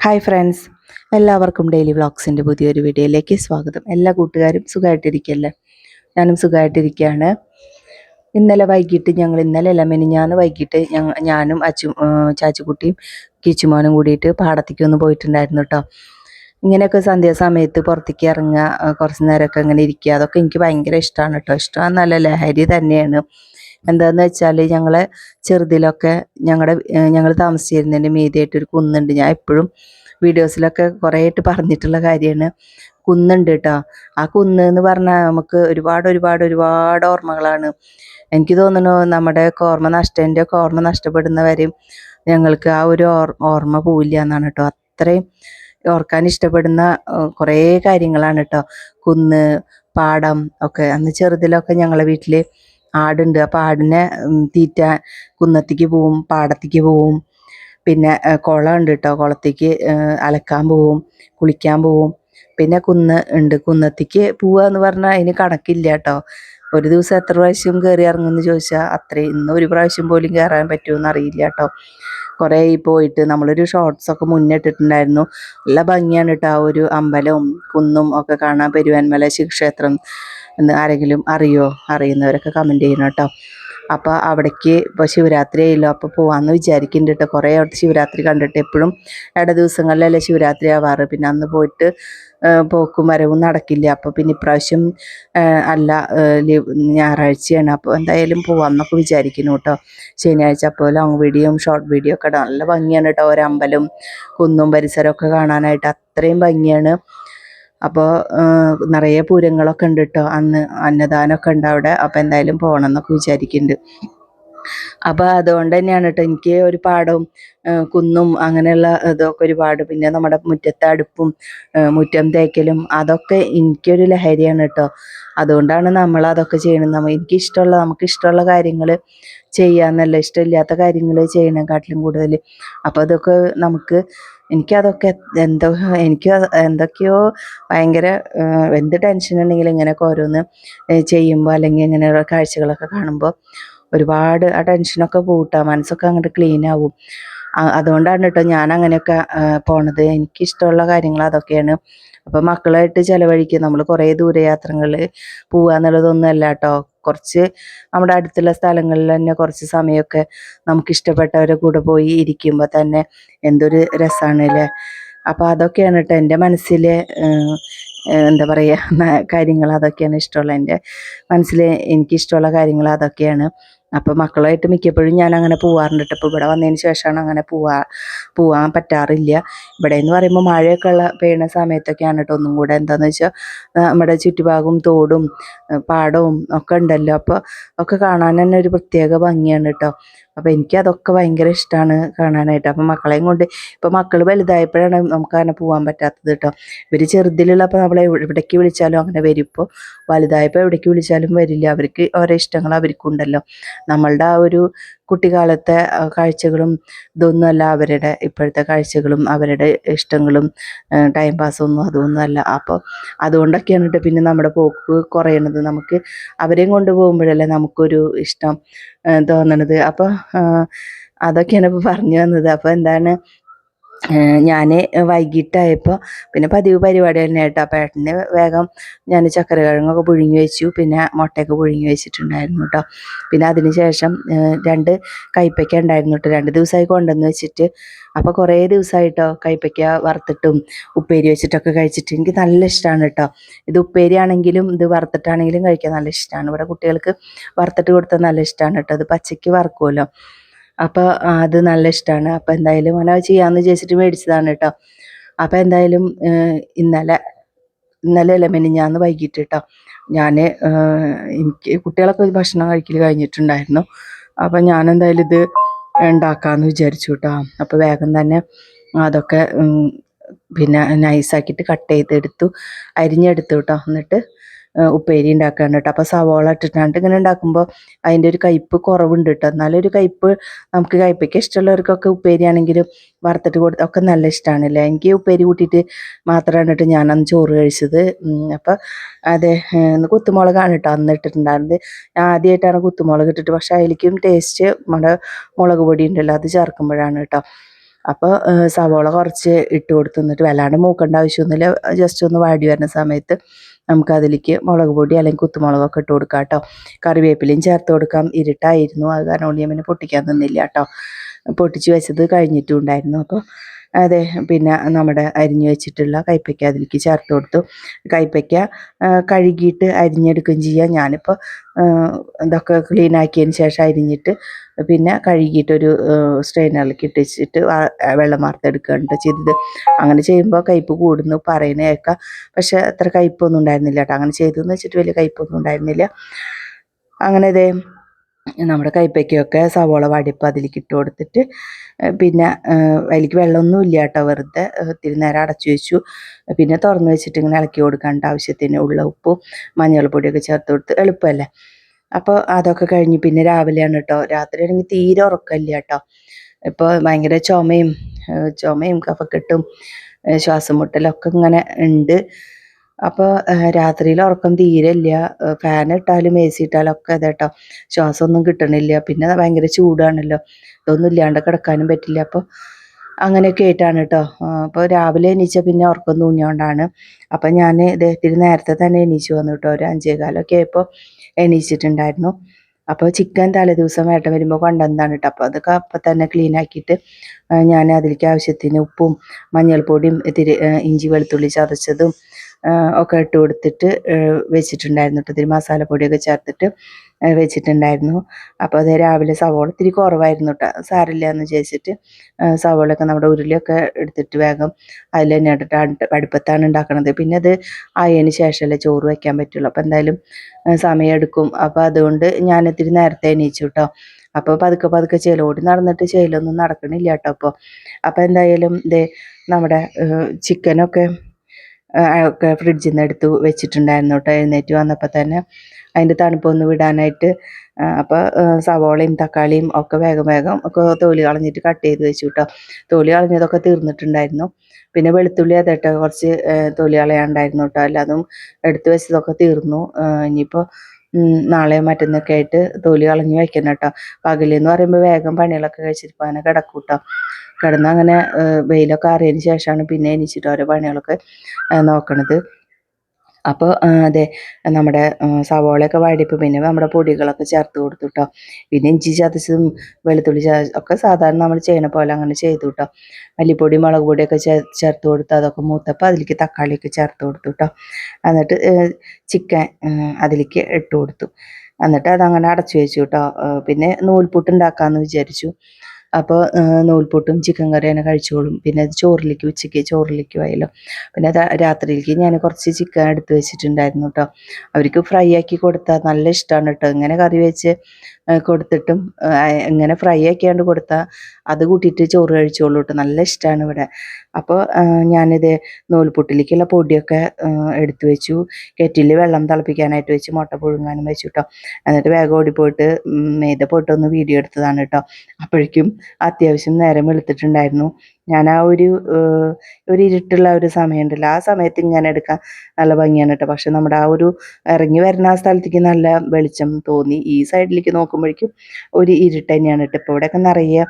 Hi friends എല്ലാവർക്കും daily വ്ളോഗ്സിന്റെ പുതിയൊരു വീഡിയോയിലേക്ക് സ്വാഗതം. എല്ലാ കൂട്ടുകാരും സുഖമായിട്ടിരിക്കല്ലേ ഞാനും സുഖമായിട്ടിരിക്കുകയാണ് ഇന്നലെ വൈകിട്ട് ഞങ്ങൾ ഇന്നലെ അല്ല മെനിഞ്ഞാന്ന് വൈകിട്ട് ഞങ്ങൾ ഞാനും അച്ചു ചാച്ചുകുട്ടിയും കീച്ചുമോനും കൂടിയിട്ട് പാടത്തേക്ക് ഒന്ന് പോയിട്ടുണ്ടായിരുന്നു കേട്ടോ ഇങ്ങനെയൊക്കെ സന്ധ്യാസമയത്ത് പുറത്തേക്ക് ഇറങ്ങുക കുറച്ച് നേരമൊക്കെ ഇങ്ങനെ ഇരിക്കുക അതൊക്കെ എനിക്ക് ഭയങ്കര ഇഷ്ടമാണ് കേട്ടോ ഇഷ്ടമെന്നല്ല ലഹരി തന്നെയാണ്. എന്താന്ന് വെച്ചാൽ ഞങ്ങളെ ചെറുതിലൊക്കെ ഞങ്ങളുടെ ഞങ്ങൾ താമസിച്ചിരുന്നതിന്റെ മീതിയായിട്ട് ഒരു കുന്നുണ്ട്. ഞാൻ എപ്പോഴും വീഡിയോസിലൊക്കെ കുറേ ആയിട്ട് പറഞ്ഞിട്ടുള്ള കാര്യമാണ് കുന്നുണ്ട് കേട്ടോ ആ കുന്ന് എന്ന് പറഞ്ഞാൽ നമുക്ക് ഒരുപാട് ഒരുപാട് ഒരുപാട് ഓർമ്മകളാണ്. എനിക്ക് തോന്നുന്നു നമ്മുടെ ഓർമ്മ നഷ്ടന്റെ ഒക്കെ ഓർമ്മ നഷ്ടപ്പെടുന്നവരെയും ഞങ്ങൾക്ക് ആ ഒരു ഓർമ്മ പോവില്ല എന്നാണ് കേട്ടോ അത്രയും ഓർക്കാൻ ഇഷ്ടപ്പെടുന്ന കുറേ കാര്യങ്ങളാണ് കേട്ടോ കുന്ന് പാടം ഒക്കെ. അന്ന് ചെറുതിലൊക്കെ ഞങ്ങളെ വീട്ടിൽ ആടുണ്ട്. അപ്പോൾ ആടിനെ തീറ്റ കുന്നത്തേക്ക് പോവും പാടത്തേക്ക് പോവും. പിന്നെ ഏഹ്, കുളം ഉണ്ട് കേട്ടോ കുളത്തേക്ക് അലക്കാൻ പോവും കുളിക്കാൻ പോവും. പിന്നെ കുന്ന് ഉണ്ട്. കുന്നത്തേക്ക് പോവുക എന്ന് പറഞ്ഞാൽ അതിന് കണക്കില്ല കേട്ടോ ഒരു ദിവസം എത്ര പ്രാവശ്യം കയറി ഇറങ്ങുമെന്ന് ചോദിച്ചാൽ അത്രയും ഇന്ന് ഒരു പ്രാവശ്യം പോലും കയറാൻ പറ്റുമെന്ന് അറിയില്ല കേട്ടോ കുറേ പോയിട്ട് നമ്മളൊരു ഷോർട്സ് ഒക്കെ മുന്നേ ഇട്ടിട്ടുണ്ടായിരുന്നു. നല്ല ഭംഗിയാണ് കേട്ടോ ആ ഒരു അമ്പലവും കുന്നും ഒക്കെ കാണാൻ പെരുവാൻമല ശിവക്ഷേത്രം എന്ന് ആരെങ്കിലും അറിയോ അറിയുന്നവരൊക്കെ കമന്റ് ചെയ്യണം കേട്ടോ. അപ്പോൾ അവിടേക്ക് ഇപ്പോൾ ശിവരാത്രി ആയല്ലോ അപ്പോൾ പോകാമെന്ന് വിചാരിക്കുന്നുണ്ട് കേട്ടോ. കുറേ അവിടെ ശിവരാത്രി കണ്ടിട്ട് എപ്പോഴും ഇട ദിവസങ്ങളിലല്ലേ ശിവരാത്രി ആവാറ്. പിന്നെ അന്ന് പോയിട്ട് പോക്കും വരവും നടക്കില്ല. അപ്പോൾ പിന്നെ ഇപ്രാവശ്യം അല്ല ലീവ് ഞായറാഴ്ചയാണ്. അപ്പോൾ എന്തായാലും പോവാമെന്നൊക്കെ വിചാരിക്കുന്നു കേട്ടോ. ശനിയാഴ്ച അപ്പോൾ ലോങ് വീഡിയോയും ഷോർട്ട് വീഡിയോ ഒക്കെ. നല്ല ഭംഗിയാണ് കേട്ടോ. ഒരമ്പലം കുന്നും പരിസരമൊക്കെ കാണാനായിട്ട്. അത്രയും ഭംഗിയാണ്. അപ്പോൾ നിറയെ പൂരങ്ങളൊക്കെ ഉണ്ട് കേട്ടോ അന്ന് അന്നദാനമൊക്കെ ഉണ്ട് അവിടെ. അപ്പോൾ എന്തായാലും പോകണം എന്നൊക്കെ വിചാരിക്കുന്നുണ്ട് അപ്പോൾ അതുകൊണ്ട് തന്നെയാണ് കേട്ടോ എനിക്ക് ഒരു പാടവും കുന്നും അങ്ങനെയുള്ള ഇതൊക്കെ ഒരുപാട്. പിന്നെ നമ്മുടെ മുറ്റത്തെ അടുപ്പും മുറ്റം തേക്കലും അതൊക്കെ എനിക്കൊരു ലഹരിയാണ് കേട്ടോ അതുകൊണ്ടാണ് നമ്മൾ അതൊക്കെ ചെയ്യണത്. നമ്മൾ എനിക്കിഷ്ടമുള്ള നമുക്ക് ഇഷ്ടമുള്ള കാര്യങ്ങൾ ചെയ്യാന്നല്ല ഇഷ്ടമില്ലാത്ത കാര്യങ്ങൾ ചെയ്യണേക്കാട്ടിലും കൂടുതൽ. അപ്പോൾ അതൊക്കെ നമുക്ക് എനിക്കതൊക്കെ എന്തോ എനിക്ക് എന്തൊക്കെയോ ഭയങ്കര എന്ത് ടെൻഷൻ ഉണ്ടെങ്കിലും ഇങ്ങനെയൊക്കെ ഓരോന്ന് ചെയ്യുമ്പോൾ അല്ലെങ്കിൽ ഇങ്ങനെയുള്ള കാഴ്ചകളൊക്കെ കാണുമ്പോൾ ഒരുപാട് ആ ടെൻഷനൊക്കെ കൂട്ടാം മനസ്സൊക്കെ അങ്ങോട്ട് ക്ലീൻ ആവും. അതുകൊണ്ടാണ് കേട്ടോ ഞാൻ അങ്ങനെയൊക്കെ പോണത്. എനിക്കിഷ്ടമുള്ള കാര്യങ്ങൾ അതൊക്കെയാണ്. അപ്പോൾ മക്കളായിട്ട് ചിലവഴിക്കുക നമ്മൾ കുറേ ദൂരയാത്രകൾ പോവുക എന്നുള്ളതൊന്നും അല്ല കേട്ടോ കുറച്ച് നമ്മുടെ അടുത്തുള്ള സ്ഥലങ്ങളിൽ തന്നെ കുറച്ച് സമയമൊക്കെ നമുക്ക് ഇഷ്ടപ്പെട്ടവരെ കൂടെ പോയി ഇരിക്കുമ്പോൾ തന്നെ എന്തൊരു രസമാണ് അല്ലേ അപ്പോൾ അതൊക്കെയാണ് കേട്ടോ എന്റെ മനസ്സിലെ എന്താ പറയുക കാര്യങ്ങൾ അതൊക്കെയാണ് ഇഷ്ടമുള്ള എന്റെ മനസ്സിൽ എനിക്കിഷ്ടമുള്ള കാര്യങ്ങൾ അതൊക്കെയാണ്. അപ്പോൾ മക്കളായിട്ട് മിക്കപ്പോഴും ഞാൻ അങ്ങനെ പോവാറുണ്ട് കേട്ടോ ഇവിടെ വന്നതിന് ശേഷമാണ് അങ്ങനെ പോവാ പോവാൻ പറ്റാറില്ല. ഇവിടെ എന്ന് പറയുമ്പോൾ മഴയൊക്കെ ഉള്ള പെയ്യുന്ന സമയത്തൊക്കെയാണ് കേട്ടോ ഒന്നും കൂടെ എന്താണെന്ന് വെച്ചാൽ നമ്മുടെ ചുറ്റുഭാഗവും തോടും പാടവും ഒക്കെ ഉണ്ടല്ലോ. അപ്പോൾ ഒക്കെ കാണാൻ തന്നെ ഒരു പ്രത്യേക ഭംഗിയാണ് കേട്ടോ അപ്പോൾ എനിക്ക് അതൊക്കെ ഭയങ്കര ഇഷ്ടമാണ് കാണാനായിട്ട്. അപ്പോൾ മക്കളെയും കൊണ്ട് ഇപ്പോൾ മക്കൾ വലുതായപ്പോഴാണ് നമുക്ക് അങ്ങനെ പോകാൻ പറ്റാത്തത് കേട്ടോ ഇവർ ചെറുതിലുള്ളപ്പോൾ നമ്മളെ എവിടെ- എവിടേക്ക് വിളിച്ചാലും അങ്ങനെ വരും ഇപ്പോൾ വലുതായപ്പോൾ എവിടേക്ക് വിളിച്ചാലും വരില്ല. അവർക്ക് ഓരോ ഇഷ്ടങ്ങൾ അവർക്കുണ്ടല്ലോ. നമ്മളുടെ ആ ഒരു കുട്ടിക്കാലത്തെ കാഴ്ചകളും ഇതൊന്നുമല്ല അവരുടെ ഇപ്പോഴത്തെ കാഴ്ചകളും അവരുടെ ഇഷ്ടങ്ങളും ടൈം പാസ്സൊന്നും അതൊന്നും അല്ല അപ്പോൾ അതുകൊണ്ടൊക്കെയാണ് കേട്ടോ പിന്നെ നമ്മുടെ പോക്ക് കുറയണത്. നമുക്ക് അവരെയും കൊണ്ടുപോകുമ്പോഴല്ലേ നമുക്കൊരു ഇഷ്ടം തോന്നണത്. അപ്പോൾ അതൊക്കെയാണ് ഇപ്പോൾ പറഞ്ഞു വന്നത്. അപ്പോൾ എന്താണ് ഞാൻ വൈകിട്ടായപ്പോൾ പിന്നെ പതിവ് പരിപാടി തന്നെ കേട്ടോ അപ്പോൾ വേഗം ഞാൻ ചക്കര കിഴങ്ങൊക്കെ പുഴുങ്ങി വെച്ചു. പിന്നെ മുട്ടയൊക്കെ പുഴുങ്ങി വെച്ചിട്ടുണ്ടായിരുന്നു കേട്ടോ. പിന്നെ അതിന് ശേഷം രണ്ട് കൈപ്പയ്ക്ക ഉണ്ടായിരുന്നു കേട്ടോ. രണ്ട് ദിവസമായി കൊണ്ടുവന്ന് വെച്ചിട്ട്. അപ്പോൾ കുറേ ദിവസമായിട്ടോ കൈപ്പയ്ക്ക വറുത്തിട്ടും ഉപ്പേരി വെച്ചിട്ടൊക്കെ കഴിച്ചിട്ട്. എനിക്ക് നല്ല ഇഷ്ടമാണ് കേട്ടോ. ഇത് ഉപ്പേരി ആണെങ്കിലും ഇത് വറുത്തിട്ടാണെങ്കിലും കഴിക്കാൻ നല്ല ഇഷ്ടമാണ് ഇവിടെ കുട്ടികൾക്ക് വറുത്തിട്ട് കൊടുത്താൽ നല്ല ഇഷ്ടമാണ് കേട്ടോ. ഇത് പച്ചയ്ക്ക് വറുക്കുമല്ലോ. അപ്പോൾ അത് നല്ല ഇഷ്ടമാണ് അപ്പോൾ എന്തായാലും അങ്ങനെ ചെയ്യാന്ന് വിചാരിച്ചിട്ട് മേടിച്ചതാണ് കേട്ടോ. അപ്പോൾ എന്തായാലും ഇന്നലെ ഇന്നലെ അല്ല മെനിഞ്ഞാന്ന് വൈകിട്ട് കേട്ടോ. ഞാൻ എനിക്ക് കുട്ടികളൊക്കെ ഭക്ഷണം കഴിക്കൽ കഴിഞ്ഞിട്ടുണ്ടായിരുന്നു. അപ്പം ഞാൻ എന്തായാലും ഇത് ഉണ്ടാക്കാമെന്ന് വിചാരിച്ചു കേട്ടോ. അപ്പോൾ വേഗം തന്നെ അതൊക്കെ പിന്നെ നൈസാക്കിയിട്ട് കട്ട് ചെയ്തെടുത്തു അരിഞ്ഞെടുത്തു കേട്ടോ. എന്നിട്ട് ഉപ്പേരി ഉണ്ടാക്കാൻ കേട്ടോ അപ്പോൾ സവോള ഇട്ടിട്ടാണ്ട് ഇങ്ങനെ ഉണ്ടാക്കുമ്പോൾ അതിന്റെ ഒരു കയ്പ്പ് കുറവുണ്ട് കേട്ടോ ഒരു കയ്പ്പ് നമുക്ക് കയ്പ്പയ്ക്ക് ഇഷ്ടമുള്ളവർക്കൊക്കെ ഉപ്പേരി ആണെങ്കിലും വറുത്തിട്ട് കൊടുത്ത ഒക്കെ നല്ല ഇഷ്ടമാണല്ലേ എനിക്ക് ഉപ്പേരി കൂട്ടിയിട്ട് മാത്രമാണ് കേട്ടോ ഞാൻ അന്ന് ചോറ് കഴിച്ചത്. അപ്പൊ അതെ ഇന്ന് കുത്തുമുളകാണ് കേട്ടോ അന്ന് ഇട്ടിട്ടുണ്ടായിരുന്നത്. ആദ്യമായിട്ടാണ് കുത്തുമുളക് ഇട്ടിട്ട് പക്ഷേ അതിലേക്കും ടേസ്റ്റ് നമ്മുടെ മുളക് പൊടി ഉണ്ടല്ലോ അത് ചേർക്കുമ്പോഴാണ് കേട്ടോ അപ്പോൾ സവോള കുറച്ച് ഇട്ട് കൊടുത്തു എന്നിട്ട് വല്ലാണ്ട് മൂക്കേണ്ട ആവശ്യമൊന്നുമില്ല ജസ്റ്റ് ഒന്ന് വാടി വരുന്ന സമയത്ത് നമുക്ക് അതിലേക്ക് മുളക് പൊടി അല്ലെങ്കിൽ കുത്തുമുളകൊക്കെ ഇട്ട് കൊടുക്കാം കേട്ടോ. കറിവേപ്പിലയും ചേർത്ത് കൊടുക്കാം. ഇരുട്ടായിരുന്നു. അത് കാരണം കൊണ്ട് ഞാൻ പിന്നെ പൊട്ടിക്കാൻ നിന്നില്ല കേട്ടോ. പൊട്ടിച്ച് വെച്ചത് കഴിഞ്ഞിട്ടും ഉണ്ടായിരുന്നു അപ്പോൾ അതെ പിന്നെ നമ്മുടെ അരിഞ്ഞു വെച്ചിട്ടുള്ള കൈപ്പയ്ക്ക അതിലേക്ക് ചേർത്ത് കൊടുത്തു. കൈപ്പയ്ക്ക കഴുകിയിട്ട് അരിഞ്ഞെടുക്കുകയും ചെയ്യാം. ഞാനിപ്പോൾ ഇതൊക്കെ ക്ലീൻ ആക്കിയതിന് ശേഷം അരിഞ്ഞിട്ട് പിന്നെ കഴുകിയിട്ടൊരു സ്ട്രെയിനറിലേക്ക് ഇട്ടിച്ചിട്ട് വെള്ളം വാർത്തെടുക്കുകയാണ് ചെയ്തത്. അങ്ങനെ ചെയ്യുമ്പോൾ കയ്പ്പ് കൂടുന്നു പറയുന്ന കേൾക്കാം. പക്ഷെ അത്ര കയ്പ്പൊന്നും ഉണ്ടായിരുന്നില്ല കേട്ടോ. അങ്ങനെ ചെയ്തെന്ന് വെച്ചിട്ട് വലിയ കയ്പ്പൊന്നും ഉണ്ടായിരുന്നില്ല. അങ്ങനെ ഇതേ നമ്മുടെ കൈപ്പയ്ക്കൊക്കെ സവോള വാടിയപ്പോൾ അതിലേക്ക് ഇട്ട് കൊടുത്തിട്ട് പിന്നെ അതിലേക്ക് വെള്ളമൊന്നും ഇല്ല കേട്ടോ വെറുതെ ഒത്തിരി നേരം അടച്ചു വെച്ചു. പിന്നെ തുറന്നു വെച്ചിട്ട് ഇങ്ങനെ ഇളക്കി കൊടുക്കാണ്ട് ആവശ്യത്തിന് ഉള്ള ഉപ്പും മഞ്ഞൾപ്പൊടിയൊക്കെ ചേർത്ത് കൊടുത്ത് എളുപ്പമല്ലേ? അപ്പോൾ അതൊക്കെ കഴിഞ്ഞ് പിന്നെ രാവിലെയാണ് കേട്ടോ. രാത്രി ആണെങ്കിൽ തീരെ ഉറക്കമില്ല കേട്ടോ. ഇപ്പോൾ ഭയങ്കര ചുമയും ചുമയും കഫക്കെട്ടും ശ്വാസം മുട്ടലൊക്കെ ഇങ്ങനെ ഉണ്ട്. അപ്പോൾ രാത്രിയിൽ ഉറക്കം തീരെ ഇല്ല ഫാൻ ഇട്ടാലും എ സി ഇട്ടാലും ഒക്കെ അതേട്ടോ ശ്വാസം ശ്വാസമൊന്നും കിട്ടണില്ല. പിന്നെ ഭയങ്കര ചൂടാണല്ലോ. ഇതൊന്നും ഇല്ലാണ്ട് കിടക്കാനും പറ്റില്ല. അപ്പോൾ അങ്ങനെയൊക്കെ ആയിട്ടാണ് കേട്ടോ അപ്പോൾ രാവിലെ എണീച്ച പിന്നെ ഉറക്കം തൂങ്ങിയോണ്ടാണ്. അപ്പം ഞാൻ ഇദ്ദേഹത്തിന് നേരത്തെ തന്നെ എണീച്ചു വന്നു കേട്ടോ ഒരു അഞ്ചേകാലൊക്കെ ആയപ്പോൾ എണീച്ചിട്ടുണ്ടായിരുന്നു. അപ്പോൾ ചിക്കൻ തലേദിവസം വേട്ട വരുമ്പോൾ കൊണ്ടുവന്നതാണ് കേട്ടോ അപ്പോൾ അതൊക്കെ അപ്പം തന്നെ ക്ലീൻ ആക്കിയിട്ട് ഞാൻ അതിലേക്ക് ആവശ്യത്തിന് ഉപ്പും മഞ്ഞൾപ്പൊടിയും ഇത്തിരി ഇഞ്ചി വെളുത്തുള്ളി ചതച്ചതും ഒക്കെ ഇട്ട് കൊടുത്തിട്ട് വെച്ചിട്ടുണ്ടായിരുന്നു കേട്ടോ ഇത്തിരി മസാലപ്പൊടിയൊക്കെ ചേർത്തിട്ട് വെച്ചിട്ടുണ്ടായിരുന്നു. അപ്പോൾ അത് രാവിലെ സവോള ഇത്തിരി കുറവായിരുന്നു കേട്ടോ സാരില്ല എന്ന് വിചാരിച്ചിട്ട് സവോളൊക്കെ നമ്മുടെ ഉരുളിയൊക്കെ എടുത്തിട്ട് വേഗം അതിൽ തന്നെ ഇട്ടിട്ട് അടുപ്പത്താണ് ഉണ്ടാക്കണത്. പിന്നെ അത് ആയതിന് ശേഷമല്ലേ ചോറ് വയ്ക്കാൻ പറ്റുള്ളൂ. അപ്പോൾ എന്തായാലും സമയമെടുക്കും അപ്പോൾ അതുകൊണ്ട് ഞാൻ ഇത്തിരി നേരത്തെ എണീച്ചു കേട്ടോ അപ്പോൾ പതുക്കെ പതുക്കെ ചേലോടി നടന്നിട്ട് ചേലൊന്നും നടക്കണില്ല കേട്ടോ അപ്പോൾ അപ്പോൾ എന്തായാലും ദേ നമ്മുടെ ചിക്കനൊക്കെ ഒക്കെ ഫ്രിഡ്ജിൽ നിന്ന് എടുത്ത് വെച്ചിട്ടുണ്ടായിരുന്നു കേട്ടോ എഴുന്നേറ്റ് വന്നപ്പോൾ തന്നെ. അതിന്റെ തണുപ്പൊന്ന് വിടാനായിട്ട് അപ്പോൾ സവോളയും തക്കാളിയും ഒക്കെ വേഗം വേഗം ഒക്കെ തൊലി കളഞ്ഞിട്ട് കട്ട് ചെയ്ത് വെച്ചു കേട്ടോ തൊലി കളഞ്ഞതൊക്കെ തീർന്നിട്ടുണ്ടായിരുന്നു. പിന്നെ വെളുത്തുള്ളി അതേട്ടോ കുറച്ച് തോലി കളയാണ്ടായിരുന്നു കേട്ടോ അല്ലാതും എടുത്ത് വെച്ചതൊക്കെ തീർന്നു. ഇനിയിപ്പോൾ നാളെ മറ്റന്നൊക്കെ ആയിട്ട് തൊലി കളഞ്ഞ് വെക്കണം കേട്ടോ. പകലെന്ന് പറയുമ്പോൾ വേഗം പണികളൊക്കെ കഴിച്ചിട്ട് അങ്ങനെ കിടക്കും കേട്ടോ. കിടന്ന് അങ്ങനെ വെയിലൊക്കെ അറിയതിന് ശേഷമാണ് പിന്നെ എണീച്ചിട്ട് ഓരോ പണികളൊക്കെ നോക്കണത്. അപ്പോൾ അതെ നമ്മുടെ സവോളയൊക്കെ വാടിയപ്പോൾ പിന്നെ നമ്മുടെ പൊടികളൊക്കെ ചേർത്ത് കൊടുത്തു പിന്നെ ഇഞ്ചി ചതച്ചതും വെളുത്തുള്ളി ഒക്കെ സാധാരണ നമ്മൾ ചെയ്യണ പോലെ അങ്ങനെ ചെയ്തു കേട്ടോ മല്ലിപ്പൊടി മുളക് പൊടിയൊക്കെ ചേർത്ത് കൊടുത്ത് അതൊക്കെ മൂത്തപ്പോൾ അതിലേക്ക് തക്കാളിയൊക്കെ ചേർത്ത് കൊടുത്തു കേട്ടോ എന്നിട്ട് ചിക്കൻ അതിലേക്ക് ഇട്ട് കൊടുത്തു. എന്നിട്ട് അതങ്ങനെ അടച്ചു വെച്ചു കേട്ടോ പിന്നെ നൂൽപുട്ട് ഉണ്ടാക്കാമെന്ന് വിചാരിച്ചു. അപ്പോൾ നൂൽപുട്ടും ചിക്കൻ കറി തന്നെ കഴിച്ചോളും. പിന്നെ അത് ചോറിലേക്ക് ഉച്ചയ്ക്ക് ചോറിലേക്ക് ആയല്ലോ. പിന്നെ രാത്രിയിലേക്ക് ഞാൻ കുറച്ച് ചിക്കൻ എടുത്ത് വെച്ചിട്ടുണ്ടായിരുന്നു കേട്ടോ അവർക്ക് ഫ്രൈ ആക്കി കൊടുത്താൽ നല്ല ഇഷ്ടമാണ് കേട്ടോ ഇങ്ങനെ കറി വെച്ച് കൊടുത്തിട്ടും ഇങ്ങനെ ഫ്രൈ ആക്കിയാണ്ട് കൊടുത്താൽ അത് കൂട്ടിയിട്ട് ചോറ് കഴിച്ചോളൂ കേട്ടോ നല്ല ഇഷ്ടമാണ് ഇവിടെ. അപ്പോൾ ഞാനിത് നൂൽപുട്ടിലേക്കുള്ള പൊടിയൊക്കെ എടുത്തു വെച്ചു. കെറ്റിൽ വെള്ളം തിളപ്പിക്കാനായിട്ട് വെച്ച് മുട്ട പുഴുങ്ങാനും വെച്ചു കേട്ടോ എന്നിട്ട് വേഗം ഓടിപ്പോയിട്ട് മെയ്ത പോയിട്ട് ഒന്ന് വീഡിയോ എടുത്തതാണ് കേട്ടോ അപ്പോഴേക്കും അത്യാവശ്യം നേരം വെളുത്തിട്ടുണ്ടായിരുന്നു. ഞാൻ ആ ഒരു ഒരു ഇരുട്ടുള്ള ഒരു സമയമുണ്ടല്ലോ. ആ സമയത്ത് ഇങ്ങനെ എടുക്കാൻ നല്ല ഭംഗിയാണ് കേട്ടോ. പക്ഷെ നമ്മുടെ ആ ഒരു ഇറങ്ങി വരുന്ന ആ സ്ഥലത്തേക്ക് നല്ല വെളിച്ചം തോന്നി. ഈ സൈഡിലേക്ക് നോക്കുമ്പോഴേക്കും ഒരു ഇരുട്ട് തന്നെയാണ് കേട്ടോ. ഇപ്പോൾ ഇവിടെയൊക്കെ നിറയെ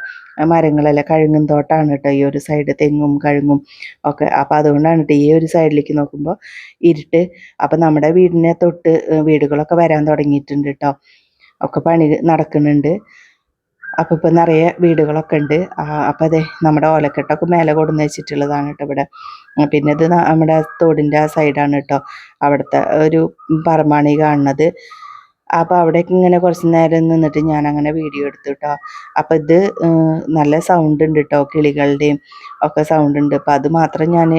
മരങ്ങളല്ല കഴുങ്ങും തോട്ടാണ് കേട്ടോ ഈ ഒരു സൈഡ്. തെങ്ങും കഴുങ്ങും ഒക്കെ. അപ്പോൾ അതുകൊണ്ടാണ് കേട്ടോ ഈ ഒരു സൈഡിലേക്ക് നോക്കുമ്പോൾ ഇരുട്ട്. അപ്പം നമ്മുടെ വീടിനെ തൊട്ട് വീടുകളൊക്കെ വരാൻ തുടങ്ങിയിട്ടുണ്ട് കേട്ടോ. ഒക്കെ പണി നടക്കുന്നുണ്ട്. അപ്പോൾ ഇപ്പം നിറയെ വീടുകളൊക്കെ ഉണ്ട്. അപ്പം അതെ നമ്മുടെ ഓലക്കെട്ടൊക്കെ മേലെ കൊടുന്ന് വെച്ചിട്ടുള്ളതാണ് കേട്ടോ ഇവിടെ. പിന്നെ ഇത് നമ്മുടെ തോടിന്റെ ആ സൈഡാണ് കേട്ടോ അവിടുത്തെ ഒരു പറമ്പാണ് ഈ കാണുന്നത്. അപ്പോൾ അവിടേക്ക് ഇങ്ങനെ കുറച്ച് നേരം നിന്നിട്ട് ഞാൻ അങ്ങനെ വീഡിയോ എടുത്തു കേട്ടോ. അപ്പോൾ ഇത് നല്ല സൗണ്ട് ഉണ്ട് കേട്ടോ കിളികളുടെയും ഒക്കെ സൗണ്ട് ഉണ്ട്. അപ്പോൾ അത് മാത്രം ഞാൻ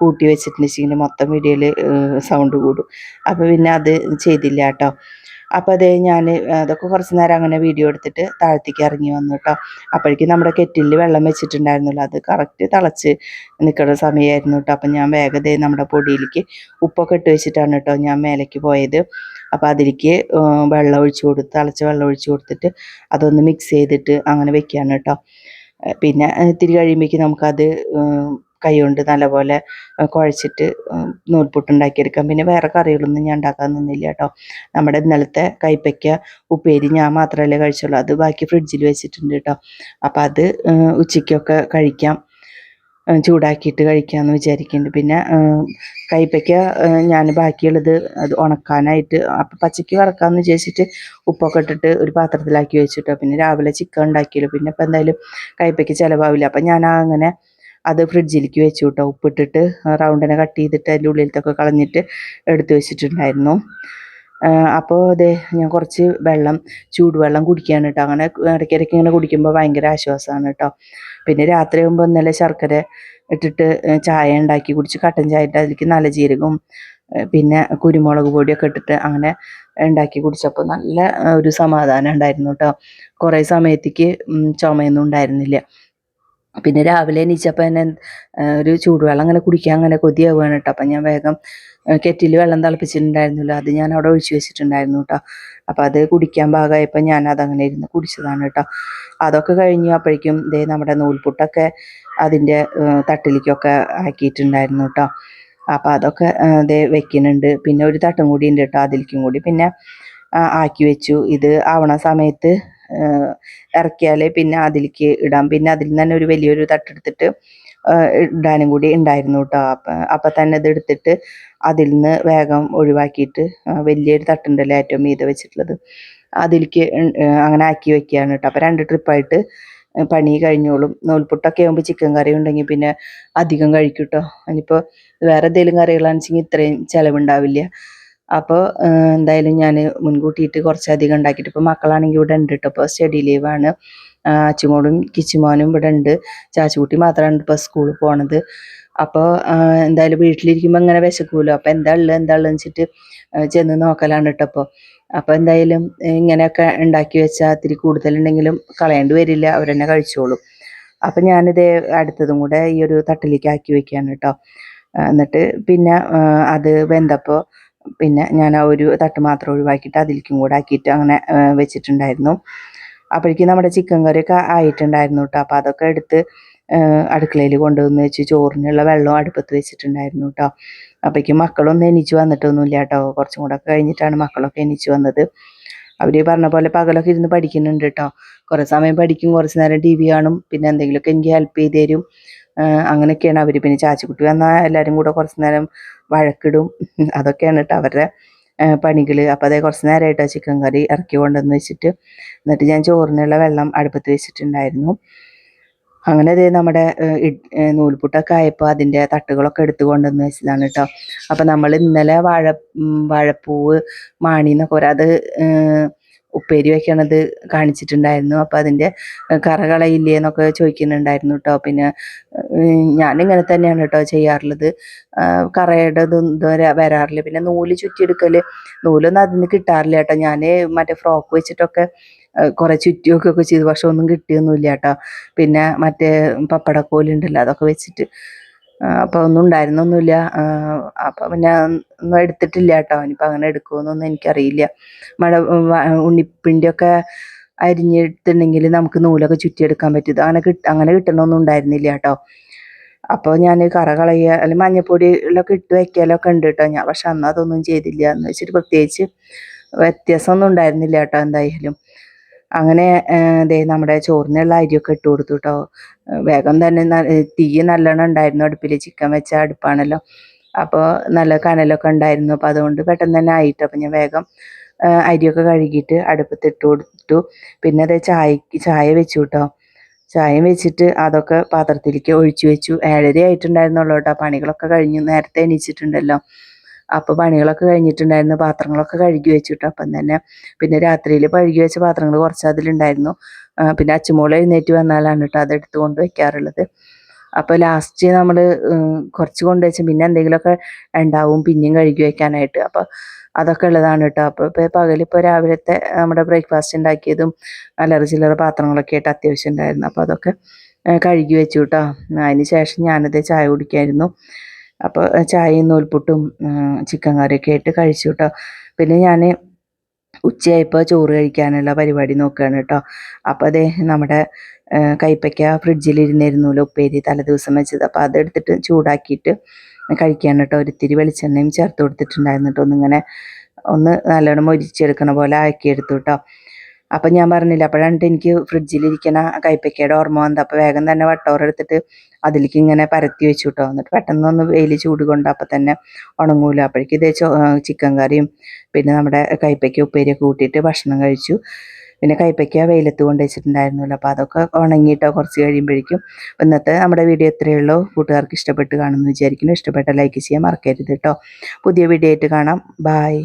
കൂട്ടി വെച്ചിട്ടുണ്ടെങ്കിൽ മൊത്തം വീഡിയോയിൽ സൗണ്ട് കൂടും. അപ്പോൾ പിന്നെ അത് ചെയ്തില്ല കേട്ടോ. അപ്പോൾ അതേ ഞാൻ അതൊക്കെ കുറച്ച് നേരം അങ്ങനെ വീഡിയോ എടുത്തിട്ട് താഴത്തേക്ക് ഇറങ്ങി വന്നു കേട്ടോ അപ്പോഴേക്കും നമ്മുടെ കെറ്റിലിൽ വെള്ളം വെച്ചിട്ടുണ്ടായിരുന്നല്ലോ അത് കറക്റ്റ് തിളച്ച് നിൽക്കുന്ന സമയമായിരുന്നു കേട്ടോ അപ്പം ഞാൻ വേഗത നമ്മുടെ പൊടിയിലേക്ക് ഉപ്പൊക്കെ ഇട്ട് വെച്ചിട്ടാണ് കേട്ടോ ഞാൻ മേലേക്ക് പോയത്. അപ്പോൾ അതിലേക്ക് വെള്ളം ഒഴിച്ച് കൊടുത്ത് തിളച്ച വെള്ളം ഒഴിച്ച് കൊടുത്തിട്ട് അതൊന്ന് മിക്സ് ചെയ്തിട്ട് അങ്ങനെ വെക്കുകയാണ് കേട്ടോ പിന്നെ ഇത്തിരി കഴിയുമ്പോഴേക്കും നമുക്കത് കൈ കൊണ്ട് നല്ലപോലെ കുഴച്ചിട്ട് ഉം, നൂൽപുട്ട് ഉണ്ടാക്കിയെടുക്കാം പിന്നെ വേറെ കറികളൊന്നും ഞാൻ ഉണ്ടാക്കാൻ നിന്നില്ല കേട്ടോ. നമ്മുടെ ഇന്നലത്തെ കൈപ്പയ്ക്ക ഉപ്പേരി ഞാൻ മാത്രമല്ലേ കഴിച്ചുള്ളൂ. അത് ബാക്കി ഫ്രിഡ്ജിൽ വെച്ചിട്ടുണ്ട് കേട്ടോ. അപ്പം അത് ഉച്ചയ്ക്കൊക്കെ കഴിക്കാം. ചൂടാക്കിയിട്ട് കഴിക്കാമെന്ന് വിചാരിക്കുന്നുണ്ട് പിന്നെ കൈപ്പയ്ക്ക ഞാൻ ബാക്കിയുള്ളത് അത് ഉണക്കാനായിട്ട് അപ്പം പച്ചയ്ക്ക് വറക്കാമെന്ന് വിചാരിച്ചിട്ട് ഉപ്പൊക്കെ ഇട്ടിട്ട് ഒരു പാത്രത്തിലാക്കി വെച്ചിട്ടോ. പിന്നെ രാവിലെ ചിക്കൻ ഉണ്ടാക്കിയല്ലോ. പിന്നെ ഇപ്പം എന്തായാലും കൈപ്പയ്ക്ക് ചിലവാവില്ല. അപ്പം ഞാൻ അങ്ങനെ അത് ഫ്രിഡ്ജിലേക്ക് വെച്ചു കേട്ടോ ഉപ്പിട്ടിട്ട് റൗണ്ടിനെ കട്ട് ചെയ്തിട്ട് അതിന്റെ ഉള്ളിലത്തൊക്കെ കളഞ്ഞിട്ട് എടുത്ത് വെച്ചിട്ടുണ്ടായിരുന്നു. അപ്പോൾ അതെ ഞാൻ കുറച്ച് വെള്ളം ചൂടുവെള്ളം കുടിക്കുകയാണ് കേട്ടോ. അങ്ങനെ ഇടയ്ക്കിടയ്ക്ക് ഇങ്ങനെ കുടിക്കുമ്പോൾ ഭയങ്കര ആശ്വാസമാണ് കേട്ടോ. പിന്നെ രാത്രി ആകുമ്പോൾ ഇന്നലെ ശർക്കര ഇട്ടിട്ട് ചായ ഉണ്ടാക്കി കുടിച്ച് കട്ടൻ ചായ ഇട്ട് അതിലേക്ക് നല്ല ജീരകവും പിന്നെ കുരുമുളക് പൊടിയൊക്കെ ഇട്ടിട്ട് അങ്ങനെ ഉണ്ടാക്കി കുടിച്ചപ്പോൾ നല്ല ഒരു സമാധാനം ഉണ്ടായിരുന്നു കേട്ടോ. കുറേ സമയത്തേക്ക് ചുമയൊന്നും ഉണ്ടായിരുന്നില്ല. പിന്നെ രാവിലെ എണീച്ചപ്പോൾ തന്നെ ഒരു ചൂടുവെള്ളം അങ്ങനെ കുടിക്കാൻ അങ്ങനെ കൊതിയാവുകയാണ് കേട്ടോ അപ്പം ഞാൻ വേഗം കെറ്റിൽ വെള്ളം തിളപ്പിച്ചിട്ടുണ്ടായിരുന്നല്ലോ. അത് ഞാൻ അവിടെ ഒഴിച്ചു വെച്ചിട്ടുണ്ടായിരുന്നു കേട്ടോ അപ്പം അത് കുടിക്കാൻ പാകമായപ്പോൾ ഞാൻ അതങ്ങനെ ഇരുന്ന് കുടിച്ചതാണ് കേട്ടോ അതൊക്കെ കഴിഞ്ഞു അപ്പോഴേക്കും ഇതേ നമ്മുടെ നൂൽപുട്ടൊക്കെ അതിന്റെ തട്ടിലേക്കൊക്കെ ആക്കിയിട്ടുണ്ടായിരുന്നു കേട്ടോ അപ്പം അതൊക്കെ ഇതേ വെക്കുന്നുണ്ട്. പിന്നെ ഒരു തട്ടും കൂടി ഉണ്ട് കേട്ടോ അതിലേക്കും കൂടി. പിന്നെ ആക്കി വെച്ചു. ഇത് ആവണ സമയത്ത് ഇറക്കിയാലേ പിന്നെ അതിലേക്ക് ഇടാം. പിന്നെ അതിൽ നിന്ന് തന്നെ ഒരു വലിയൊരു തട്ടെടുത്തിട്ട് ഇടാനും കൂടി ഉണ്ടായിരുന്നു കേട്ടോ അപ്പം അപ്പം തന്നെ ഇത് എടുത്തിട്ട് അതിൽ നിന്ന് വേഗം ഒഴിവാക്കിയിട്ട് വലിയൊരു തട്ടുണ്ടല്ലോ ഏറ്റവും മീതെ വെച്ചിട്ടുള്ളത്. അതിലേക്ക് അങ്ങനെ ആക്കി വെക്കുകയാണ് കേട്ടോ അപ്പം രണ്ട് ട്രിപ്പായിട്ട് പണി കഴിഞ്ഞോളും. നൂൽപുട്ടൊക്കെ ആകുമ്പോൾ ചിക്കൻ കറി ഉണ്ടെങ്കിൽ പിന്നെ അധികം കഴിക്കും കേട്ടോ ഇനിയിപ്പോൾ വേറെ എന്തെങ്കിലും കറികളാണെച്ചെങ്കിൽ ഇത്രയും ചിലവുണ്ടാവില്ല. അപ്പോൾ എന്തായാലും ഞാൻ മുൻകൂട്ടിയിട്ട് കുറച്ചധികം ഉണ്ടാക്കിയിട്ട് ഇപ്പോൾ മക്കളാണെങ്കിൽ ഇവിടെ ഉണ്ട് കേട്ടോ ഇപ്പോൾ സ്റ്റഡി ലീവാണ് അച്ചുമോളും കിച്ചുമോനും ഇവിടെ ഉണ്ട്. ചാച്ചുകുട്ടി മാത്രമാണ് ഇപ്പോൾ സ്കൂളിൽ പോണത്. അപ്പോൾ എന്തായാലും വീട്ടിലിരിക്കുമ്പോൾ ഇങ്ങനെ വിശക്കൂലോ? അപ്പോൾ എന്താ ഉള്ളത് എന്താ ഉള്ളത് വെച്ചിട്ട് ചെന്ന് നോക്കലാണ് കേട്ടോ അപ്പോൾ അപ്പോൾ എന്തായാലും ഇങ്ങനെയൊക്കെ ഉണ്ടാക്കി വെച്ചാൽ ഇത്തിരി കൂടുതലുണ്ടെങ്കിലും കളയേണ്ടി വരില്ല. അവരെന്നെ കഴിച്ചോളും. അപ്പം ഞാനിത് അടുത്തതും കൂടെ ഈ ഒരു തട്ടിലേക്ക് ആക്കി വെക്കുകയാണ് കേട്ടോ എന്നിട്ട് പിന്നെ അത് വെന്തപ്പോൾ പിന്നെ ഞാൻ ആ ഒരു തട്ട് മാത്രം ഒഴിവാക്കിയിട്ട് അതിലേക്കും കൂടെ ആക്കിയിട്ട് അങ്ങനെ വെച്ചിട്ടുണ്ടായിരുന്നു. അപ്പോഴേക്കും നമ്മുടെ ചിക്കൻ കറിയൊക്കെ ആയിട്ടുണ്ടായിരുന്നു കേട്ടോ. അപ്പോൾ അതൊക്കെ എടുത്ത് അടുക്കളയിൽ കൊണ്ടുവന്ന് വെച്ച് ചോറിനുള്ള വെള്ളം അടുപ്പത്ത് വെച്ചിട്ടുണ്ടായിരുന്നു കേട്ടോ. അപ്പോഴേക്കും മക്കളൊന്നും എണീച്ച് വന്നിട്ടൊന്നുമില്ല കേട്ടോ. കുറച്ചും കൂടെ കഴിഞ്ഞിട്ടാണ് മക്കളൊക്കെ എണീച്ച് വന്നത്. അവർ പറഞ്ഞ പോലെ പകലൊക്കെ ഇരുന്ന് പഠിക്കുന്നുണ്ട് കേട്ടോ. കുറേ സമയം പഠിക്കും കുറച്ച് നേരം ടി വി കാണും പിന്നെ എന്തെങ്കിലുമൊക്കെ എനിക്ക് ഹെൽപ്പ് ചെയ്ത് തരും. അങ്ങനെയൊക്കെയാണ് അവർ പിന്നെ ചാച്ചിക്കുട്ടി വന്നാൽ എല്ലാവരും കൂടെ കുറച്ച് നേരം വഴക്കിടും. അതൊക്കെയാണ് കേട്ടോ അവരുടെ പണികൾ അപ്പോൾ അതേ കുറച്ച് നേരമായിട്ടോ ചിക്കൻ കറി ഇറക്കി കൊണ്ടുവന്ന് വെച്ചിട്ട്. എന്നിട്ട് ഞാൻ ചോറിനുള്ള വെള്ളം അടുപ്പത്ത് വെച്ചിട്ടുണ്ടായിരുന്നു. അങ്ങനെ അതേ നമ്മുടെ നൂൽപുട്ടൊക്കെ ആയപ്പോൾ അതിന്റെ തട്ടുകളൊക്കെ എടുത്ത് കൊണ്ടുവന്ന് വെച്ചതാണ് കേട്ടോ. അപ്പം നമ്മൾ ഇന്നലെ വാഴ വാഴപ്പൂവ് മാണിന്നൊക്കെ ഏഹ്, ഉപ്പേരി വയ്ക്കണത് കാണിച്ചിട്ടുണ്ടായിരുന്നു. അപ്പോൾ അതിന്റെ കറകളയില്ലേ എന്നൊക്കെ ചോദിക്കുന്നുണ്ടായിരുന്നു കേട്ടോ പിന്നെ ഞാനിങ്ങനെ തന്നെയാണ് കേട്ടോ ചെയ്യാറുള്ളത്. കറയുടെ ഇതുവരെ വരാറില്ല. പിന്നെ നൂൽ ചുറ്റിയെടുക്കൽ നൂലൊന്നും അതിൽ നിന്ന് കിട്ടാറില്ല കേട്ടോ ഞാൻ മറ്റേ ഫ്രോക്ക് വെച്ചിട്ടൊക്കെ കുറെ ചുറ്റിയൊക്കെ ഒക്കെ ചെയ്തു. പക്ഷെ ഒന്നും കിട്ടിയൊന്നുമില്ല കേട്ടോ പിന്നെ മറ്റേ പപ്പടക്കോലുണ്ടല്ലോ അതൊക്കെ വെച്ചിട്ട് അപ്പോൾ ഒന്നും ഉണ്ടായിരുന്നൊന്നുമില്ല. അപ്പോൾ പിന്നെ ഒന്നും എടുത്തിട്ടില്ല കേട്ടോ. ഇനിയിപ്പോൾ അങ്ങനെ എടുക്കുമെന്നൊന്നും എനിക്കറിയില്ല. മഴ ഉണ്ണിപ്പിണ്ടിയൊക്കെ അരിഞ്ഞെടുത്തിട്ടുണ്ടെങ്കിൽ നമുക്ക് നൂലൊക്കെ ചുറ്റിയെടുക്കാൻ പറ്റും. അങ്ങനെ കിട്ട അങ്ങനെ കിട്ടണമൊന്നും ഉണ്ടായിരുന്നില്ല കേട്ടോ. അപ്പോൾ ഞാൻ കറ കളയുക അല്ലെങ്കിൽ മഞ്ഞപ്പൊടിയിലൊക്കെ ഇട്ട് വയ്ക്കലൊക്കെ ഉണ്ട് കേട്ടോ. ഞാൻ പക്ഷെ അന്ന് അതൊന്നും ചെയ്തില്ല. എന്ന് വെച്ചിട്ട് പ്രത്യേകിച്ച് വ്യത്യാസമൊന്നും ഉണ്ടായിരുന്നില്ല കേട്ടോ എന്തായാലും. അങ്ങനെ ദേ നമ്മുടെ ചോറിനുള്ള അരിയൊക്കെ ഇട്ട് കൊടുത്തു കേട്ടോ വേഗം തന്നെ തീ നല്ലോണം ഉണ്ടായിരുന്നു. അടുപ്പിൽ ചിക്കൻ വെച്ച അടുപ്പാണല്ലോ. അപ്പോൾ നല്ല കനലൊക്കെ ഉണ്ടായിരുന്നു. അപ്പോൾ അതുകൊണ്ട് പെട്ടെന്ന് തന്നെ ആയിട്ട്. അപ്പോൾ ഞാൻ വേഗം അരിയൊക്കെ കഴുകിയിട്ട് അടുപ്പത്ത് ഇട്ട് കൊടുത്തു. പിന്നെ അത് ചായക്ക് ചായ വെച്ചു കേട്ടോ ചായ വെച്ചിട്ട് അതൊക്കെ പാത്രത്തിലേക്ക് ഒഴിച്ചു വെച്ചു. ഏഴര ആയിട്ടുണ്ടായിരുന്നുള്ളൂ കേട്ടോ. പണികളൊക്കെ കഴിഞ്ഞു. നേരത്തെ എണീച്ചിട്ടുണ്ടല്ലോ. അപ്പോൾ പണികളൊക്കെ കഴിഞ്ഞിട്ടുണ്ടായിരുന്നു. പാത്രങ്ങളൊക്കെ കഴുകി വെച്ചു കേട്ടോ അപ്പം തന്നെ പിന്നെ രാത്രിയിൽ കഴുകി വെച്ച പാത്രങ്ങൾ കുറച്ച് അതിലുണ്ടായിരുന്നു. പിന്നെ അച്ചുമോൾ എഴുന്നേറ്റ് വന്നാലാണ് കേട്ടോ അതെടുത്ത് കൊണ്ട് വെക്കാറുള്ളത്. അപ്പോൾ ലാസ്റ്റ് നമ്മൾ കുറച്ച് കൊണ്ട് വെച്ച് പിന്നെ എന്തെങ്കിലുമൊക്കെ ഉണ്ടാവും. പിന്നെയും കഴുകി വെക്കാനായിട്ട്. അപ്പോൾ അതൊക്കെ ഉള്ളതാണ് കേട്ടോ. അപ്പോൾ ഇപ്പോൾ പകലിപ്പോൾ രാവിലത്തെ നമ്മുടെ ബ്രേക്ക്ഫാസ്റ്റ് ഉണ്ടാക്കിയതും അല്ലറ ചില്ലറ പാത്രങ്ങളൊക്കെ ആയിട്ട് അത്യാവശ്യം ഉണ്ടായിരുന്നു. അപ്പോൾ അതൊക്കെ കഴുകി വെച്ചു കേട്ടോ. അതിന് ശേഷം ഞാനത് ചായ കുടിക്കായിരുന്നു. അപ്പോൾ ചായയും നൂൽപുട്ടും ചിക്കൻ കറിയൊക്കെ ആയിട്ട് കഴിച്ചു കേട്ടോ പിന്നെ ഞാൻ ഉച്ചയായപ്പോൾ ചോറ് കഴിക്കാനുള്ള പരിപാടി നോക്കുകയാണ് കേട്ടോ അപ്പോൾ അതേ നമ്മുടെ കയ്പ്പയ്ക്ക ഫ്രിഡ്ജിലിരുന്നിരുന്നല്ലോ ഉപ്പേരി തലേദിവസം വെച്ചത്. അപ്പോൾ അതെടുത്തിട്ട് ചൂടാക്കിയിട്ട് കഴിക്കാൻ കേട്ടോ ഒരിത്തിരി വെളിച്ചെണ്ണയും ചേർത്ത് കൊടുത്തിട്ടുണ്ടായിരുന്നു കേട്ടോ ഒന്നിങ്ങനെ ഒന്ന് നല്ലോണം മൊരിച്ചെടുക്കണ പോലെ ആക്കിയെടുത്തു കേട്ടോ അപ്പം ഞാൻ പറഞ്ഞില്ല അപ്പോഴാണ് എനിക്ക് ഫ്രിഡ്ജിലിരിക്കണ കൈപ്പയ്ക്കയുടെ ഓർമ്മ വന്നത്. അപ്പോൾ വേഗം തന്നെ വട്ടോറെടുത്തിട്ട് അതിലേക്ക് ഇങ്ങനെ പരത്തി വെച്ചു കേട്ടോ എന്നിട്ട് പെട്ടെന്ന് ഒന്ന് വെയിൽ ചൂട് കൊണ്ട് അപ്പം തന്നെ ഉണങ്ങൂല. അപ്പോഴേക്കും ഇതേ ചിക്കൻ കറിയും പിന്നെ നമ്മുടെ കൈപ്പയ്ക്ക ഉപ്പേരിയൊക്കെ കൂട്ടിയിട്ട് ഭക്ഷണം കഴിച്ചു. പിന്നെ കൈപ്പയ്ക്ക വെയിലത്ത് കൊണ്ട് വെച്ചിട്ടുണ്ടായിരുന്നല്ലോ. അപ്പോൾ അതൊക്കെ ഉണങ്ങിയിട്ടോ കുറച്ച് കഴിയുമ്പോഴേക്കും. ഇന്നത്തെ നമ്മുടെ വീഡിയോ ഇത്രയേ ഉള്ളൂ. കൂട്ടുകാർക്ക് ഇഷ്ടപ്പെട്ട് കാണുമെന്ന് വിചാരിക്കുന്നു. ഇഷ്ടപ്പെട്ട ലൈക്ക് ചെയ്യാൻ മറക്കരുത് കേട്ടോ പുതിയ വീഡിയോ ആയിട്ട് കാണാം. ബായ്